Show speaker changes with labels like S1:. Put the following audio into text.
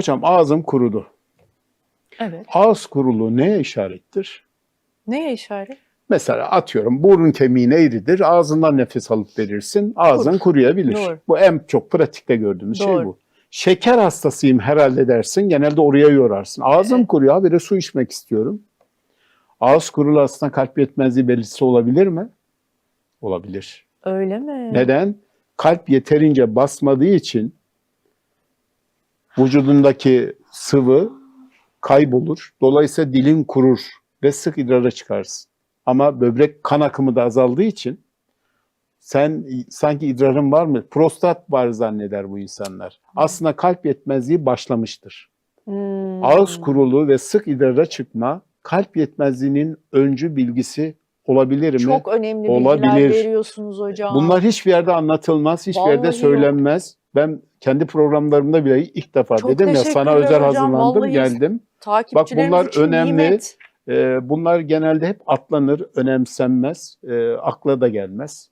S1: Hocam ağzım kurudu.
S2: Evet.
S1: Ağız kuruluğu neye işarettir?
S2: Neye işaret?
S1: Mesela atıyorum burun kemiğin eğridir. Ağzından nefes alıp verirsin. Ağzın
S2: Kurur.
S1: kuruyabilir.
S2: Doğru.
S1: Bu en çok pratikte gördüğümüz şey
S2: Doğru.
S1: bu. Şeker hastasıyım herhalde dersin. Genelde oraya yorarsın. Ağzım
S2: Evet.
S1: kuruyor. Habire su içmek istiyorum. Ağız kurulu aslında kalp yetmezliği belirtisi olabilir mi? Olabilir.
S2: Öyle mi?
S1: Neden? Kalp yeterince basmadığı için vücudundaki sıvı kaybolur. Dolayısıyla dilin kurur ve sık idrara çıkarsın. Ama böbrek kan akımı da azaldığı için sen sanki idrarın var mı? Prostat var zanneder bu insanlar. Aslında kalp yetmezliği başlamıştır.
S2: Hmm.
S1: Ağız kuruluğu ve sık idrara çıkma kalp yetmezliğinin öncü bilgisi olabilir mi?
S2: Çok önemli bilgiler
S1: Olabilir.
S2: veriyorsunuz hocam.
S1: Bunlar hiçbir yerde anlatılmaz, hiçbir
S2: Vallahi
S1: yerde
S2: yok.
S1: söylenmez. Ben kendi programlarımda bile ilk defa
S2: Çok
S1: dedim ya sana özel
S2: hocam,
S1: hazırlandım,
S2: vallahi
S1: geldim.
S2: Takipçilerimiz
S1: bunlar önemli.
S2: nimet.
S1: Ee, bunlar genelde hep atlanır, önemsenmez, e, akla da gelmez.